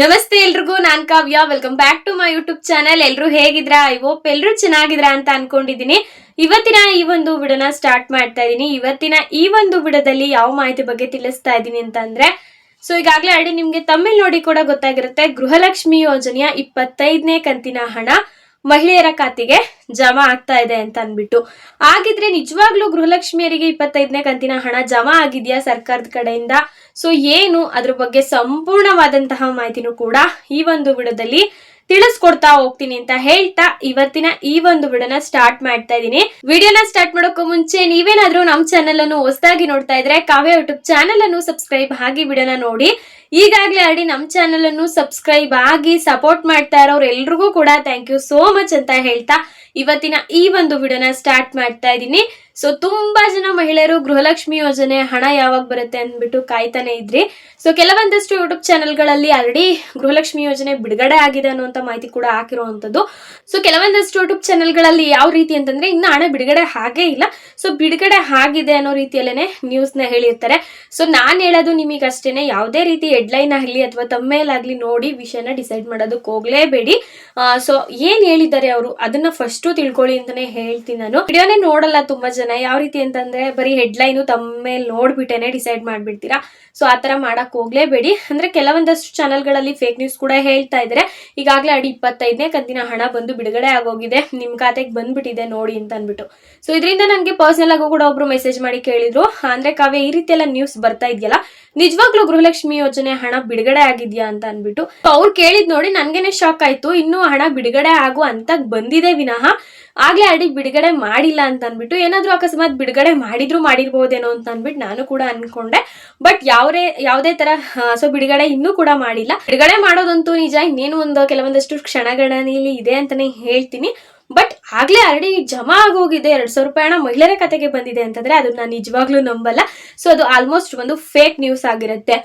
ನಮಸ್ತೆ ಎಲ್ರಿಗೂ, ನಾನ್ Kavya. Welcome back to my YouTube channel ಎಲ್ರು ಹೇಗಿದ್ರ? ಐ ಹೋಪ್ ಎಲ್ರು ಚೆನ್ನಾಗಿದ್ರಾ ಅಂತ ಅನ್ಕೊಂಡಿದ್ದೀನಿ ಇವತ್ತಿನ ಈ ಒಂದು ಬಿಡನ ಸ್ಟಾರ್ಟ್ ಮಾಡ್ತಾ ಇದೀನಿ. ಇವತ್ತಿನ ಈ ಒಂದು ಬಿಡದಲ್ಲಿ ಯಾವ ಮಾಹಿತಿ ಬಗ್ಗೆ ತಿಳಿಸ್ತಾ ಇದ್ದೀನಿ ಅಂತಂದ್ರೆ ಸೊ ಈಗಾಗಲೇ ಆಲ್ರೆಡಿ ನಿಮ್ಗೆ ತಮಿಳ್ ನೋಡಿ ಕೂಡ ಗೊತ್ತಾಗಿರುತ್ತೆ. ಗೃಹಲಕ್ಷ್ಮಿ ಯೋಜನೆಯ ಇಪ್ಪತ್ತೈದನೇ ಕಂತಿನ ಹಣ. ಮಹಿಳೆಯರ ಖಾತೆಗೆ ಜಮಾ ಆಗ್ತಾ ಇದೆ ಅಂತ ಅನ್ಬಿಟ್ಟು ಆಗಿದ್ರೆ ನಿಜವಾಗ್ಲೂ ಗೃಹಲಕ್ಷ್ಮಿಯರಿಗೆ ಇಪ್ಪತ್ತೈದನೇ ಕಂತಿನ ಹಣ ಜಮಾ ಆಗಿದೆಯಾ ಸರ್ಕಾರದ ಕಡೆಯಿಂದ? ಸೊ ಏನು ಅದ್ರ ಬಗ್ಗೆ ಸಂಪೂರ್ಣವಾದಂತಹ ಮಾಹಿತಿನೂ ಕೂಡ ಈ ಒಂದು ವಿಡದಲ್ಲಿ ತಿಳಿಸ್ಕೊಡ್ತಾ ಹೋಗ್ತೀನಿ ಅಂತ ಹೇಳ್ತಾ ಇವತ್ತಿನ ಈ ಒಂದು ವಿಡನ ಸ್ಟಾರ್ಟ್ ಮಾಡ್ತಾ ಇದ್ದೀನಿ. ವಿಡಿಯೋನ ಸ್ಟಾರ್ಟ್ ಮಾಡೋಕ್ಕೂ ಮುಂಚೆ ನೀವೇನಾದ್ರೂ ನಮ್ಮ ಚಾನೆಲ್ ಅನ್ನು ಹೊಸದಾಗಿ ನೋಡ್ತಾ ಇದ್ರೆ ಕಾವ್ಯ ಯೂಟ್ಯೂಬ್ ಚಾನೆಲ್ ಅನ್ನು ಸಬ್ಸ್ಕ್ರೈಬ್ ಆಗಿ ವಿಡಿಯೋನ ನೋಡಿ. ಈಗಾಗಲೇ ಆಡಿ ನಮ್ಮ ಚಾನೆಲ್ ಅನ್ನು ಸಬ್ಸ್ಕ್ರೈಬ್ ಆಗಿ ಸಪೋರ್ಟ್ ಮಾಡ್ತಾ ಇರೋರು ಎಲ್ರಿಗೂ ಕೂಡ ಥ್ಯಾಂಕ್ ಯು ಸೋ ಮಚ್ ಅಂತ ಹೇಳ್ತಾ ಇವತ್ತಿನ ಈ ಒಂದು ವಿಡಿಯೋನ ಸ್ಟಾರ್ಟ್ ಮಾಡ್ತಾ ಇದ್ದೀನಿ. ಸೊ ತುಂಬಾ ಜನ ಮಹಿಳೆಯರು ಗೃಹಲಕ್ಷ್ಮಿ ಯೋಜನೆ ಹಣ ಯಾವಾಗ ಬರುತ್ತೆ ಅಂದ್ಬಿಟ್ಟು ಕಾಯ್ತಾನೆ ಇದ್ರಿ. ಸೊ ಕೆಲವೊಂದಷ್ಟು ಯೂಟ್ಯೂಬ್ ಚಾನೆಲ್ಗಳಲ್ಲಿ ಆಲ್ರೆಡಿ ಗೃಹಲಕ್ಷ್ಮಿ ಯೋಜನೆ ಬಿಡುಗಡೆ ಆಗಿದೆ ಅನ್ನುವಂಥ ಮಾಹಿತಿ ಕೂಡ ಹಾಕಿರುವಂಥದ್ದು. ಸೊ ಕೆಲವೊಂದಷ್ಟು ಯೂಟ್ಯೂಬ್ ಚಾನೆಲ್ಗಳಲ್ಲಿ ಯಾವ ರೀತಿ ಅಂತಂದ್ರೆ ಇನ್ನು ಹಣ ಬಿಡುಗಡೆ ಹಾಗೇ ಇಲ್ಲ. ಸೊ ಬಿಡುಗಡೆ ಆಗಿದೆ ಅನ್ನೋ ರೀತಿಯಲ್ಲೇನೆ ನ್ಯೂಸ್ನ ಹೇಳಿರ್ತಾರೆ. ಸೊ ನಾನು ಹೇಳೋದು ನಿಮಗೆ ಅಷ್ಟೇನೆ ಯಾವುದೇ ರೀತಿ ಹೆಡ್ಲೈನ್ ಆಗಲಿ ಅಥವಾ ತಮ್ಮೇಲಾಗಲಿ ನೋಡಿ ವಿಷಯನ ಡಿಸೈಡ್ ಮಾಡೋದಕ್ಕೆ ಹೋಗಲೇಬೇಡಿ. ಸೊ ಏನ್ ಹೇಳಿದ್ದಾರೆ ಅವರು? ಅದನ್ನ ಫಸ್ಟು ತಿಳ್ಕೊಳ್ಳಿ ಅಂತಾನೆ ಹೇಳ್ತೀನಿ ನಾನು. ವಿಡಿಯೋನೇ ನೋಡಲ್ಲ ತುಂಬಾ ಜನ. ಯಾವ ರೀತಿ ಅಂತಂದ್ರೆ ಬರೀ ಹೆಡ್ಲೈನು ತಮ್ಮೇಲ್ ನೋಡ್ಬಿಟ್ಟೇನೆ ಡಿಸೈಡ್ ಮಾಡಿಬಿಡ್ತೀರಾ? ಸೊ ಆ ಥರ ಮಾಡಕ್ ಹೋಗ್ಲೇಬೇಡಿ. ಅಂದ್ರೆ ಕೆಲವೊಂದಷ್ಟು ಚಾನಲ್ಗಳಲ್ಲಿ ಫೇಕ್ ನ್ಯೂಸ್ ಕೂಡ ಹೇಳ್ತಾ ಇದ್ದಾರೆ ಈಗಾಗಲೇ ಅಡಿ ಇಪ್ಪತ್ತೈದನೇ ಕಂತಿನ ಹಣ ಬಂದು ಬಿಡುಗಡೆ ಆಗೋಗಿದೆ. ನಿಮ್ ಖಾತೆಗೆ ಬಂದ್ಬಿಟ್ಟಿದೆ ನೋಡಿ ಅಂತ ಅನ್ಬಿಟ್ಟು ಸೊ ಇದರಿಂದ ನನಗೆ ಪರ್ಸನಲ್ ಆಗು ಕೂಡ ಒಬ್ರು ಮೆಸೇಜ್ ಮಾಡಿ ಕೇಳಿದ್ರು. ಅಂದ್ರೆ ಕಾವ್ಯ, ಈ ರೀತಿ ಎಲ್ಲ ನ್ಯೂಸ್ ಬರ್ತಾ ಇದೆಯಲ್ಲ? ನಿಜವಾಗ್ಲೂ ಗೃಹಲಕ್ಷ್ಮಿ ಯೋಜನೆ ಹಣ ಬಿಡುಗಡೆ ಆಗಿದ್ಯಾ ಅಂತ ಅನ್ಬಿಟ್ಟು ಅವ್ರು ಕೇಳಿದ್ ನೋಡಿ ನನ್ಗೇನೆ ಶಾಕ್ ಆಯ್ತು. ಇನ್ನೂ ಹಣ ಬಿಡುಗಡೆ ಆಗು ಅಂತ ಬಂದಿದೆ ವಿನಃ. ಆಗ್ಲೇ ಅಡಿ ಬಿಡುಗಡೆ ಮಾಡಿಲ್ಲ ಅಂತ ಅನ್ಬಿಟ್ಟು ಏನಾದ್ರೂ ಅಕಸ್ಮಾತ್ ಬಿಡುಗಡೆ ಮಾಡಿದ್ರು ಮಾಡಿರ್ಬೋದೇನೋ ಅಂತ ಅನ್ಬಿಟ್ಟು ನಾನು ಕೂಡ ಅನ್ಕೊಂಡೆ. ಬಟ್ ಯಾವ್ದೇ ಯಾವುದೇ ತರ ಸೊ ಬಿಡುಗಡೆ ಇನ್ನೂ ಕೂಡ ಮಾಡಿಲ್ಲ. ಬಿಡುಗಡೆ ಮಾಡೋದಂತೂ ನಿಜ, ಇನ್ನೇನು ಒಂದು ಕೆಲವೊಂದಷ್ಟು ಕ್ಷಣಗಣನೆಯಲ್ಲಿ ಇದೆ ಅಂತಾನೆ ಹೇಳ್ತೀನಿ. ಬಟ್ ಆಗ್ಲೇ ಆಲ್ರೆಡಿ ಜಮಾ ಆಗೋಗಿದೆ. ಎರಡ್ ಸಾವಿರ ರೂಪಾಯಿ ಹಣ ಮಹಿಳೆಯರ ಕತೆಗೆ ಬಂದಿದೆ ಅಂತಂದ್ರೆ ಅದನ್ನ ನಾನು ನಿಜವಾಗ್ಲೂ ನಂಬಲ್ಲ. ಸೊ ಅದು ಆಲ್ಮೋಸ್ಟ್ ಒಂದು ಫೇಕ್ ನ್ಯೂಸ್ ಆಗಿರುತ್ತೆ.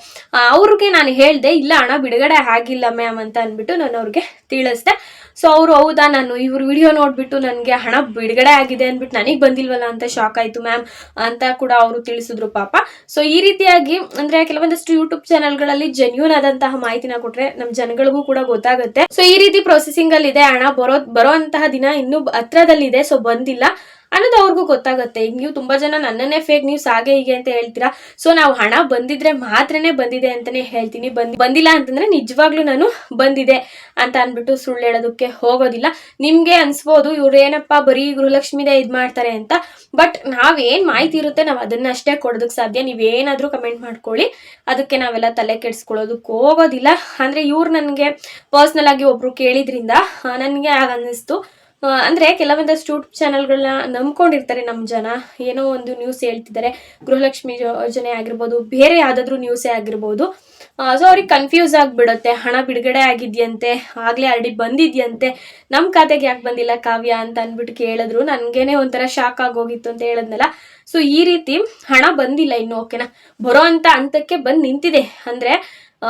ಅವ್ರಿಗೆ ನಾನು ಹೇಳ್ದೆ, ಇಲ್ಲ ಹಣ ಬಿಡುಗಡೆ ಆಗಿಲ್ಲ ಮ್ಯಾಮ್ ಅಂತ ಅಂದ್ಬಿಟ್ಟು ನಾನು ಅವ್ರಿಗೆ ತಿಳಿಸ್ದೆ. ಸೊ ಅವರು, ಹೌದಾ? ನಾನು ಇವ್ರ ವಿಡಿಯೋ ನೋಡ್ಬಿಟ್ಟು ನನಗೆ ಹಣ ಬಿಡುಗಡೆ ಆಗಿದೆ ಅಂದ್ಬಿಟ್ಟು ನನಗೆ ಬಂದಿಲ್ವಲ್ಲ ಅಂತ ಶಾಕ್ ಆಯಿತು ಮ್ಯಾಮ್ ಅಂತ ಕೂಡ ಅವರು ತಿಳಿಸಿದ್ರು ಪಾಪ. ಸೊ ಈ ರೀತಿಯಾಗಿ ಅಂದ್ರೆ ಕೆಲವೊಂದಷ್ಟು ಯೂಟ್ಯೂಬ್ ಚಾನಲ್ಗಳಲ್ಲಿ ಜೆನ್ಯೂನ್ ಆದಂತಹ ಮಾಹಿತಿನ ಕೊಟ್ರೆ ನಮ್ಮ ಜನಗಳಿಗೂ ಕೂಡ ಗೊತ್ತಾಗುತ್ತೆ. ಸೊ ಈ ರೀತಿ ಪ್ರೊಸೆಸಿಂಗಲ್ಲಿದೆ ಹಣ ಬರೋ ಬರೋಂತಹ ದಿನ ಇನ್ನೂ ಹತ್ರದಲ್ಲಿದೆ ಸೊ ಬಂದಿಲ್ಲ. ಅನ್ನೋದು ಅವ್ರಿಗೂ ಗೊತ್ತಾಗುತ್ತೆ. ಈಗ ನೀವು ತುಂಬಾ ಜನ ನನ್ನನ್ನೇ ಫೇಕ್ ನ್ಯೂಸ್ ಹಾಗೆ ಹೀಗೆ ಅಂತ ಹೇಳ್ತೀರಾ? ಸೊ ನಾವು ಹಣ ಬಂದಿದ್ರೆ ಮಾತ್ರನೇ ಬಂದಿದೆ ಅಂತಾನೆ ಹೇಳ್ತೀನಿ. ಬಂದ್, ಬಂದಿಲ್ಲ ಅಂತಂದ್ರೆ ನಿಜವಾಗ್ಲೂ ನಾನು ಬಂದಿದೆ ಅಂತ ಅನ್ಬಿಟ್ಟು ಸುಳ್ಳು ಹೇಳೋದಕ್ಕೆ ಹೋಗೋದಿಲ್ಲ. ನಿಮ್ಗೆ ಅನ್ಸ್ಬೋದು ಇವ್ರು ಏನಪ್ಪ ಬರೀ ಗೃಹಲಕ್ಷ್ಮಿದೇ ಇದ್ ಮಾಡ್ತಾರೆ ಅಂತ. ಬಟ್ ನಾವೇನ್ ಮಾಹಿತಿ ಇರುತ್ತೆ ನಾವು ಅದನ್ನಷ್ಟೇ ಕೊಡೋದಕ್ಕೆ ಸಾಧ್ಯ. ನೀವೇನಾದ್ರೂ ಕಮೆಂಟ್ ಮಾಡ್ಕೊಳ್ಳಿ. ಅದಕ್ಕೆ ನಾವೆಲ್ಲ ತಲೆ ಕೆಡಿಸ್ಕೊಳ್ಳೋದಕ್ಕೆ ಹೋಗೋದಿಲ್ಲ. ಅಂದ್ರೆ ಇವ್ರು ನನಗೆ ಪರ್ಸ್ನಲ್ ಆಗಿ ಒಬ್ರು ಕೇಳಿದ್ರಿಂದ ನನಗೆ ಆಗ ಅನ್ನಿಸ್ತು ಅಂದ್ರೆ ಕೆಲವೊಂದಷ್ಟು ಯೂಟ್ಯೂಬ್ ಚಾನಲ್ಗಳನ್ನ ನಂಬ್ಕೊಂಡಿರ್ತಾರೆ ನಮ್ಮ ಜನ. ಏನೋ ಒಂದು ನ್ಯೂಸ್ ಹೇಳ್ತಿದ್ದಾರೆ. ಗೃಹಲಕ್ಷ್ಮಿ ಯೋಜನೆ ಆಗಿರ್ಬೋದು, ಬೇರೆ ಯಾವ್ದಾದ್ರು ನ್ಯೂಸೇ ಆಗಿರ್ಬೋದು. ಸೊ ಅವ್ರಿಗೆ ಕನ್ಫ್ಯೂಸ್ ಆಗಿಬಿಡುತ್ತೆ. ಹಣ ಬಿಡುಗಡೆ ಆಗಿದ್ಯಂತೆ, ಆಗ್ಲೇ ಆಲ್ರೆಡಿ ಬಂದಿದ್ಯಂತೆ. ನಮ್ಮ ಖಾತೆಗೆ ಯಾಕೆ ಬಂದಿಲ್ಲ ಕಾವ್ಯ ಅಂತ ಅಂದ್ಬಿಟ್ಟು ಕೇಳಿದ್ರು. ನನಗೇನೆ ಒಂಥರ ಶಾಕ್ ಆಗೋಗಿತ್ತು ಅಂತ ಹೇಳಿದ್ನಲ್ಲ. ಸೊ ಈ ರೀತಿ ಹಣ ಬಂದಿಲ್ಲ ಇನ್ನು ಓಕೆನಾ ಬರೋ ಅಂತ ಹಂತಕ್ಕೆ ಬಂದು ನಿಂತಿದೆ. ಅಂದ್ರೆ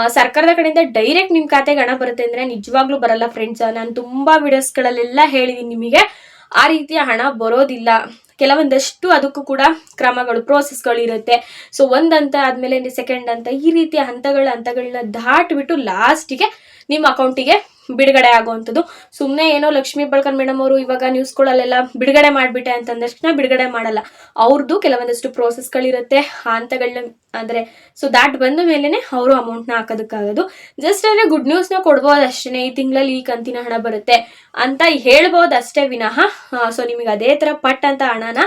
ಸರ್ಕಾರದ ಕಡೆಯಿಂದ ಡೈರೆಕ್ಟ್ ನಿಮ್ ಖಾತೆಗೆ ಹಣ ಬರುತ್ತೆ ಅಂದ್ರೆ ನಿಜವಾಗ್ಲೂ ಬರಲ್ಲ ಫ್ರೆಂಡ್ಸ್ ನಾನು ತುಂಬಾ ವಿಡಿಯೋಸ್ಗಳಲ್ಲೆಲ್ಲ ಹೇಳಿದೀನಿ ನಿಮಗೆ. ಆ ರೀತಿಯ ಹಣ ಬರೋದಿಲ್ಲ. ಕೆಲವೊಂದಷ್ಟು ಅದಕ್ಕೂ ಕೂಡ ಕ್ರಮಗಳು ಪ್ರೋಸೆಸ್ಗಳು ಇರುತ್ತೆ. ಸೊ ಒಂದ್ ಹಂತ ಆದ್ಮೇಲೆ ಸೆಕೆಂಡ್ ಹಂತ ಈ ರೀತಿಯ ಹಂತಗಳ ಹಂತಗಳನ್ನ ದಾಟ್ಬಿಟ್ಟು ಲಾಸ್ಟಿಗೆ ನಿಮ್ಮ ಅಕೌಂಟಿಗೆ ಬಿಡುಗಡೆ ಆಗುವಂಥದ್ದು. ಸುಮ್ಮನೆ ಏನೋ ಲಕ್ಷ್ಮೀ ಬಳ್ಕರ್ ಮೇಡಮ್ ಅವರು ಇವಾಗ ನ್ಯೂಸ್ಗಳಲ್ಲೆಲ್ಲ ಬಿಡುಗಡೆ ಮಾಡಿಬಿಟ್ಟೆ ಅಂತ ಅಂದಕ್ಷಣ ಬಿಡುಗಡೆ ಮಾಡಲ್ಲ. ಅವ್ರದ್ದು ಕೆಲವೊಂದಷ್ಟು ಪ್ರೋಸೆಸ್ಗಳಿರುತ್ತೆ ಹಂತಗಳನ್ನ ಅಂದರೆ ಸೊ ದಾಟ್ ಬಂದ ಮೇಲೇ ಅವರು ಅಮೌಂಟ್ನ ಹಾಕೋದಕ್ಕಾಗೋದು. ಜಸ್ಟ್ ಅಂದರೆ ಗುಡ್ ನ್ಯೂಸ್ನ ಕೊಡ್ಬೋದು ಅಷ್ಟೇ ಈ ತಿಂಗಳಲ್ಲಿ ಈ ಕಂತಿನ ಹಣ ಬರುತ್ತೆ ಅಂತ ಹೇಳ್ಬೋದು ಅಷ್ಟೇ ವಿನಃ. ಸೊ ನಿಮಗೆ ಅದೇ ಥರ ಪಟ್ ಅಂತ ಹಣನ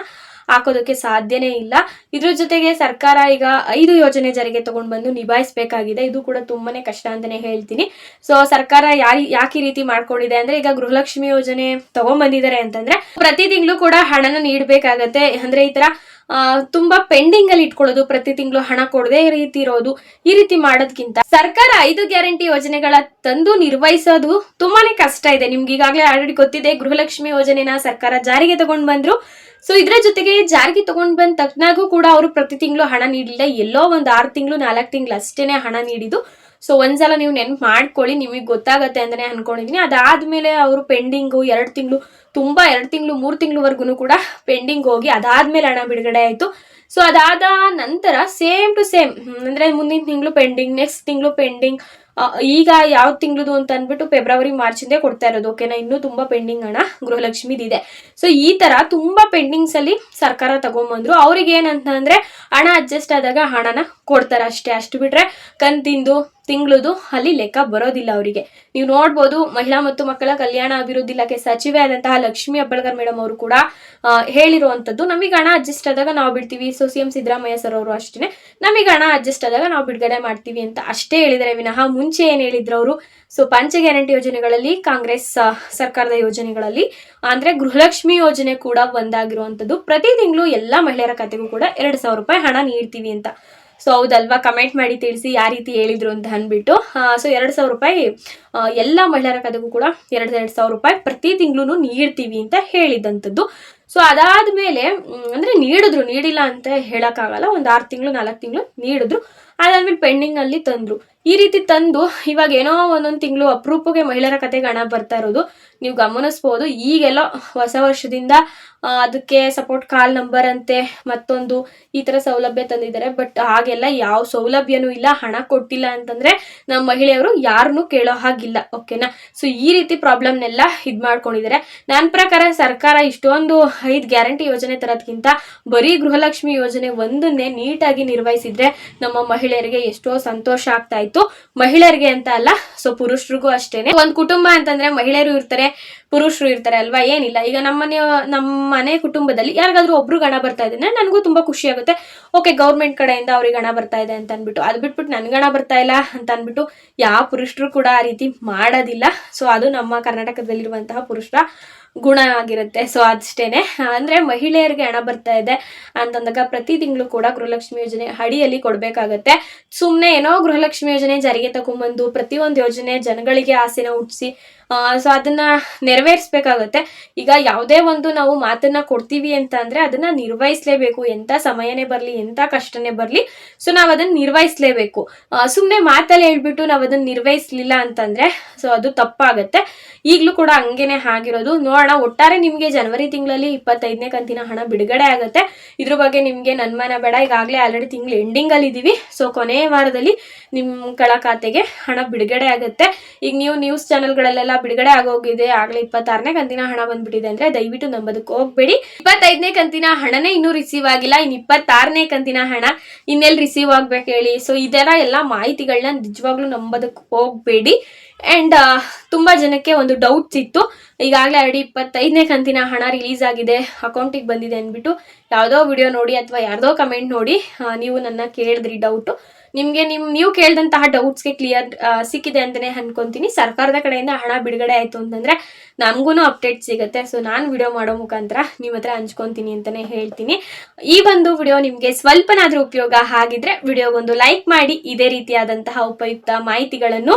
ಹಾಕೋದಕ್ಕೆ ಸಾಧ್ಯನೇ ಇಲ್ಲ. ಇದ್ರ ಜೊತೆಗೆ ಸರ್ಕಾರ ಈಗ ಐದು ಯೋಜನೆ ಜಾರಿಗೆ ತಗೊಂಡು ಬಂದು ನಿಭಾಯಿಸಬೇಕಾಗಿದೆ. ಇದು ಕೂಡ ತುಂಬಾನೇ ಕಷ್ಟ ಅಂತಾನೆ ಹೇಳ್ತೀನಿ. ಸೊ ಸರ್ಕಾರ ಯಾರಿ, ಯಾಕೆ ರೀತಿ ಮಾಡ್ಕೊಂಡಿದೆ ಅಂದ್ರೆ ಈಗ ಗೃಹಲಕ್ಷ್ಮಿ ಯೋಜನೆ ತಗೊಂಡ್ಬಂದಿದ್ದಾರೆ ಅಂತಂದ್ರೆ ಪ್ರತಿ ತಿಂಗಳು ಕೂಡ ಹಣನ ನೀಡಬೇಕಾಗತ್ತೆ. ಅಂದ್ರೆ ಈ ತರ ತುಂಬಾ ಪೆಂಡಿಂಗ್ ಅಲ್ಲಿ ಇಟ್ಕೊಳ್ಳೋದು, ಪ್ರತಿ ತಿಂಗಳು ಹಣ ಕೊಡದೆ ರೀತಿ ಇರೋದು, ಈ ರೀತಿ ಮಾಡೋದಕ್ಕಿಂತ ಸರ್ಕಾರ ಐದು ಗ್ಯಾರಂಟಿ ಯೋಜನೆಗಳ ತಂದು ನಿರ್ವಹಿಸೋದು ತುಂಬಾನೇ ಕಷ್ಟ ಇದೆ. ನಿಮ್ಗೆ ಈಗಾಗಲೇ ಆಲ್ರೆಡಿ ಗೊತ್ತಿದೆ, ಗೃಹಲಕ್ಷ್ಮಿ ಯೋಜನೆನ ಸರ್ಕಾರ ಜಾರಿಗೆ ತಗೊಂಡ್ ಬಂದ್ರು. ಸೊ ಇದ್ರ ಜೊತೆಗೆ ಜಾರಿಗೆ ತಗೊಂಡ್ ಬಂದ ತಕ್ಷಣಗೂ ಕೂಡ ಅವರು ಪ್ರತಿ ತಿಂಗಳು ಹಣ ನೀಡಲಿಲ್ಲ. ಎಲ್ಲೋ ಒಂದು ಆರು ತಿಂಗಳು, ನಾಲ್ಕು ತಿಂಗಳು ಅಷ್ಟೇನೆ ಹಣ ನೀಡಿದ್ದು. ಸೊ ಒಂದ್ಸಲ ನೀವು ನೆನ್ಪು ಮಾಡ್ಕೊಳ್ಳಿ, ನಿಮಗೆ ಗೊತ್ತಾಗತ್ತೆ ಅಂತಾನೆ ಅನ್ಕೊಂಡಿದ್ದೀನಿ ಅದಾದಮೇಲೆ ಅವರು ಪೆಂಡಿಂಗು ಎರಡು ತಿಂಗಳು, ತುಂಬಾ ಎರಡು ತಿಂಗಳು, ಮೂರು ತಿಂಗಳವರೆಗೂ ಕೂಡ ಪೆಂಡಿಂಗ್ ಹೋಗಿ ಅದಾದಮೇಲೆ ಹಣ ಬಿಡುಗಡೆ ಆಯ್ತು. ಸೊ ಅದಾದ ನಂತರ ಸೇಮ್ ಟು ಸೇಮ್ ಅಂದ್ರೆ ಮುಂದಿನ ತಿಂಗಳು ಪೆಂಡಿಂಗ್ ನೆಕ್ಸ್ಟ್ ತಿಂಗಳು ಪೆಂಡಿಂಗ್ ಈಗ ಯಾವ ತಿಂಗಳದು ಅಂತ ಅಂದ್ಬಿಟ್ಟು ಫೆಬ್ರವರಿ ಮಾರ್ಚಿಂದೇ ಕೊಡ್ತಾ ಇರೋದು ಓಕೆನಾ ಇನ್ನೂ ತುಂಬಾ ಪೆಂಡಿಂಗ್ ಹಣ, ಗೃಹಲಕ್ಷ್ಮಿದಿದೆ. ಸೊ ಈ ತರ ತುಂಬಾ ಪೆಂಡಿಂಗ್ಸ್ ಅಲ್ಲಿ ಸರ್ಕಾರ ತಗೊಂಬಂದ್ರು. ಅವ್ರಿಗೆ ಏನಂತ ಅಂದ್ರೆ ಹಣ ಅಡ್ಜಸ್ಟ್ ಆದಾಗ ಹಣನ ಕೊಡ್ತಾರೆ ಅಷ್ಟೇ. ಅಷ್ಟು ಬಿಟ್ರೆ ಕಂತಿಂದು, ತಿಂಗಳದು ಅಲ್ಲಿ ಲೆಕ್ಕ ಬರೋದಿಲ್ಲ ಅವರಿಗೆ. ನೀವು ನೋಡ್ಬೋದು, ಮಹಿಳಾ ಮತ್ತು ಮಕ್ಕಳ ಕಲ್ಯಾಣ ಅಭಿವೃದ್ಧಿ ಇಲಾಖೆ ಸಚಿವೆ ಆದಂತಹ ಲಕ್ಷ್ಮಿ ಅಬ್ಬಳ್ಕರ್ ಮೇಡಮ್ ಅವರು ಕೂಡ ಹೇಳಿರುವಂತದ್ದು. ನಮಗೆ ಹಣ ಅಡ್ಜಸ್ಟ್ ಆದಾಗ ನಾವು ಬಿಡ್ತೀವಿ. So C M Siddaramaiah sir ಅವರು ಅಷ್ಟೇ ನಮಗೆ ಹಣ ಅಡ್ಜಸ್ಟ್ ಆದಾಗ ನಾವು ಬಿಡುಗಡೆ ಮಾಡ್ತೀವಿ ಅಂತ ಅಷ್ಟೇ ಹೇಳಿದರೆ ವಿನಃ ಮುಂಚೆ ಏನು ಹೇಳಿದ್ರು ಅವರು? ಸೊ ಪಂಚ ಗ್ಯಾರಂಟಿ ಯೋಜನೆಗಳಲ್ಲಿ ಕಾಂಗ್ರೆಸ್ ಸರ್ಕಾರದ ಯೋಜನೆಗಳಲ್ಲಿ ಅಂದರೆ ಗೃಹಲಕ್ಷ್ಮಿ ಯೋಜನೆ ಕೂಡ ಒಂದಾಗಿರುವಂಥದ್ದು ಪ್ರತಿ ತಿಂಗಳು ಎಲ್ಲಾ ಮಹಿಳೆಯರ ಖಾತೆಗೂ ಕೂಡ ಎರಡ್ ಸಾವಿರ ರೂಪಾಯಿ ಹಣ ನೀಡ್ತೀವಿ ಅಂತ. ಸೊ ಹೌದಲ್ವಾ? ಕಮೆಂಟ್ ಮಾಡಿ ತಿಳಿಸಿ ಯಾವ ರೀತಿ ಹೇಳಿದ್ರು ಅಂತ ಅಂದ್ಬಿಟ್ಟು. ಸೊ ಎರಡು ಸಾವಿರ ರೂಪಾಯಿ ಎಲ್ಲ ಮಹಿಳೆಯರ ಕದಗೂ ಕೂಡ ಎರಡು ಎರಡು ಸಾವಿರ ರೂಪಾಯಿ ಪ್ರತಿ ತಿಂಗಳು ನೀಡ್ತೀವಿ ಅಂತ ಹೇಳಿದಂಥದ್ದು. ಸೊ ಅದಾದ ಮೇಲೆ ಅಂದ್ರೆ ನೀಡಿದ್ರು, ನೀಡಿಲ್ಲ ಅಂತ ಹೇಳಕ್ಕಾಗಲ್ಲ. ಒಂದು ಆರು ತಿಂಗಳು, ನಾಲ್ಕು ತಿಂಗಳು ನೀಡಿದ್ರು. ಅದಾದ್ಮೇಲೆ ಪೆಂಡಿಂಗ್ ಅಲ್ಲಿ ತಂದ್ರು. ಈ ರೀತಿ ತಂದು, ಇವಾಗ ಏನೋ ಒಂದೊಂದು ತಿಂಗಳು ಅಪರೂಪಕ್ಕೆ ಮಹಿಳೆಯರ ಕತೆಗೆ ಹಣ ಬರ್ತಾ ಇರೋದು. ನೀವು ಗಮನಿಸ್ಬೋದು. ಈಗೆಲ್ಲ ಹೊಸ ವರ್ಷದಿಂದ ಅದಕ್ಕೆ ಸಪೋರ್ಟ್ ಕಾಲ್ ನಂಬರ್ ಅಂತೆ ಮತ್ತೊಂದು ಈ ತರ ಸೌಲಭ್ಯ ತಂದಿದ್ದಾರೆ. ಬಟ್ ಹಾಗೆಲ್ಲ ಯಾವ ಸೌಲಭ್ಯನೂ ಇಲ್ಲ, ಹಣ ಕೊಟ್ಟಿಲ್ಲ ಅಂತಂದ್ರೆ ನಮ್ಮ ಮಹಿಳೆಯರು ಯಾರನ್ನು ಕೇಳೋ ಹಾಗಿಲ್ಲ ಓಕೆನಾ ಸೊ ಈ ರೀತಿ ಪ್ರಾಬ್ಲಮ್ನೆಲ್ಲ ಇದ್ ಮಾಡ್ಕೊಂಡಿದ್ದಾರೆ. ನನ್ನ ಪ್ರಕಾರ ಸರ್ಕಾರ ಇಷ್ಟೊಂದು ಐದು ಗ್ಯಾರಂಟಿ ಯೋಜನೆ ತರೋದ್ಕಿಂತ ಬರೀ ಗೃಹಲಕ್ಷ್ಮಿ ಯೋಜನೆ ಒಂದನ್ನೇ ನೀಟಾಗಿ ನಿರ್ವಹಿಸಿದ್ರೆ ನಮ್ಮ ಮಹಿಳೆಯರಿಗೆ ಎಷ್ಟೋ ಸಂತೋಷ ಆಗ್ತಾ ಇತ್ತು. ಮಹಿಳೆಯರಿಗೆ ಅಂತ ಅಲ್ಲ ಸೊ ಪುರುಷರಿಗೂ ಅಷ್ಟೇನೆ. ಒಂದ್ ಕುಟುಂಬ ಅಂತಂದ್ರೆ ಮಹಿಳೆಯರು ಇರ್ತಾರೆ ಪುರುಷರು ಇರ್ತಾರೆ ಅಲ್ವಾ? ಏನಿಲ್ಲ. ಈಗ ನಮ್ಮ ಮನೆ ನಮ್ಮ ಮನೆ ಕುಟುಂಬದಲ್ಲಿ ಯಾರಿಗಾದ್ರೂ ಒಬ್ರು ಗಣ ಬರ್ತಾ ಇದೆ ನನಗೂ ತುಂಬಾ ಖುಷಿ ಆಗುತ್ತೆ. ಓಕೆ, ಗೌರ್ಮೆಂಟ್ ಕಡೆಯಿಂದ ಅವ್ರಿಗೆ ಗಣ ಬರ್ತಾ ಇದೆ ಅಂತ ಅನ್ಬಿಟ್ಟು ಅದ್ ಬಿಟ್ಬಿಟ್ಟು ನನ್ಗೆ ಗಣ ಬರ್ತಾ ಇಲ್ಲ ಅಂತ ಅನ್ಬಿಟ್ಟು ಯಾವ ಪುರುಷರು ಕೂಡ ಆ ರೀತಿ ಮಾಡೋದಿಲ್ಲ. ಸೊ ಅದು ನಮ್ಮ ಕರ್ನಾಟಕದಲ್ಲಿರುವಂತಹ ಪುರುಷರ ಗುಣ ಆಗಿರುತ್ತೆ. ಸೊ ಅದಷ್ಟೇನೆ ಅಂದ್ರೆ ಮಹಿಳೆಯರಿಗೆ ಹಣ ಬರ್ತಾ ಇದೆ ಅಂತಂದಾಗ ಪ್ರತಿ ತಿಂಗಳು ಕೂಡ ಗೃಹಲಕ್ಷ್ಮಿ ಯೋಜನೆ ಅಡಿಯಲ್ಲಿ ಕೊಡ್ಬೇಕಾಗತ್ತೆ. ಸುಮ್ಮನೆ ಏನೋ ಗೃಹಲಕ್ಷ್ಮಿ ಯೋಜನೆ ಜಾರಿಗೆ ತಗೊಂಬಂದು ಪ್ರತಿಯೊಂದು ಯೋಜನೆ ಜನಗಳಿಗೆ ಆಸೆನ ಹುಟ್ಟಿಸಿ ಸೊ ಅದನ್ನ ನೆರವೇರಿಸ್ಬೇಕಾಗತ್ತೆ. ಈಗ ಯಾವುದೇ ಒಂದು ನಾವು ಮಾತನ್ನ ಕೊಡ್ತೀವಿ ಅಂತ ಅಂದ್ರೆ ಅದನ್ನ ನಿರ್ವಹಿಸ್ಲೇಬೇಕು. ಎಂತ ಸಮಯನೇ ಬರ್ಲಿ, ಎಂತ ಕಷ್ಟನೇ ಬರ್ಲಿ ಸೊ ನಾವ್ ಅದನ್ನ ನಿರ್ವಹಿಸ್ಲೇಬೇಕು. ಸುಮ್ಮನೆ ಮಾತಲ್ಲಿ ಹೇಳ್ಬಿಟ್ಟು ನಾವ್ ಅದನ್ನ ನಿರ್ವಹಿಸ್ಲಿಲ್ಲ ಅಂತಂದ್ರೆ ಸೊ ಅದು ತಪ್ಪಾಗತ್ತೆ. ಈಗಲೂ ಕೂಡ ಹಂಗೇನೆ ಆಗಿರೋದು. ನೋಡೋಣ, ಒಟ್ಟಾರೆ ನಿಮಗೆ ಜನವರಿ ತಿಂಗಳಲ್ಲಿ ಇಪ್ಪತ್ತೈದನೇ ಕಂತಿನ ಹಣ ಬಿಡುಗಡೆ ಆಗುತ್ತೆ. ಇದ್ರ ಬಗ್ಗೆ ನಿಮಗೆ ನನ್ಮಾನ ಬೇಡ. ಈಗಾಗಲೇ ಆಲ್ರೆಡಿ ತಿಂಗಳು ಎಂಡಿಂಗ್ ಅಲ್ಲಿ ಇದೀವಿ. ಸೊ ಕೊನೆಯ ವಾರದಲ್ಲಿ ನಿಮ್ಗಳ ಖಾತೆಗೆ ಹಣ ಬಿಡುಗಡೆ ಆಗುತ್ತೆ. ಈಗ ನೀವು ನ್ಯೂಸ್ ಚಾನೆಲ್ಗಳಲ್ಲೆಲ್ಲ ಬಿಡುಗಡೆ ಆಗೋಗಿದೆ. ಆಗಲೇ ಇಪ್ಪತ್ತಾರನೇ ಕಂತಿನ ಹಣ ಬಂದ್ಬಿಟ್ಟಿದೆ ಅಂದ್ರೆ ದಯವಿಟ್ಟು ನಂಬೋದಕ್ಕೆ ಹೋಗ್ಬೇಡಿ. ಇಪ್ಪತ್ತೈದನೇ ಕಂತಿನ ಹಣನೇ ಇನ್ನೂ ರಿಸೀವ್ ಆಗಿಲ್ಲ. ಇನ್ನು ಇಪ್ಪತ್ತಾರನೇ ಕಂತಿನ ಹಣ ಇನ್ನೆಲ್ಲಿ ರಿಸೀವ್ ಆಗ್ಬೇಕು ಹೇಳಿ. ಸೊ ಇದೆಲ್ಲ ಎಲ್ಲ ಮಾಹಿತಿಗಳನ್ನ ನಿಜವಾಗ್ಲೂ ನಂಬೋದಕ್ಕೆ ಹೋಗ್ಬೇಡಿ. ಅಂಡ್ ತುಂಬಾ ಜನಕ್ಕೆ ಒಂದು ಡೌಟ್ಸ್ ಇತ್ತು ಈಗಾಗಲೇ ಆಲ್ರೆಡಿ ಇಪ್ಪತ್ತೈದನೇ ಕಂತಿನ ಹಣ ರಿಲೀಸ್ ಆಗಿದೆ. ಅಕೌಂಟಿಗೆ ಬಂದಿದೆ ಅಂದ್ಬಿಟ್ಟು ಯಾವುದೋ ವಿಡಿಯೋ ನೋಡಿ ಅಥವಾ ಯಾರ್ದೋ ಕಮೆಂಟ್ ನೋಡಿ ನೀವು ನನ್ನ ಕೇಳಿದ್ರಿ ಡೌಟು ನಿಮಗೆ ನಿಮ್, ನೀವು ಕೇಳಿದಂತಹ ಡೌಟ್ಸ್ಗೆ ಕ್ಲಿಯರ್ ಸಿಕ್ಕಿದೆ ಅಂತಾನೆ ಅನ್ಕೊಂತೀನಿ. ಸರ್ಕಾರದ ಕಡೆಯಿಂದ ಹಣ ಬಿಡುಗಡೆ ಆಯ್ತು ಅಂತಂದ್ರೆ ನಮಗೂ ಅಪ್ಡೇಟ್ ಸಿಗುತ್ತೆ. ಸೊ ನಾನು ವಿಡಿಯೋ ಮಾಡೋ ಮುಖಾಂತರ ನಿಮ್ಮ ಹತ್ರ ಹಂಚ್ಕೊಂತೀನಿ ಅಂತಾನೆ ಹೇಳ್ತೀನಿ. ಈ ಒಂದು ವಿಡಿಯೋ ನಿಮಗೆ ಸ್ವಲ್ಪನಾದ್ರೂ ಉಪಯೋಗ ಆಗಿದ್ರೆ ವಿಡಿಯೋಗೊಂದು ಲೈಕ್ ಮಾಡಿ. ಇದೇ ರೀತಿಯಾದಂತಹ ಉಪಯುಕ್ತ ಮಾಹಿತಿಗಳನ್ನು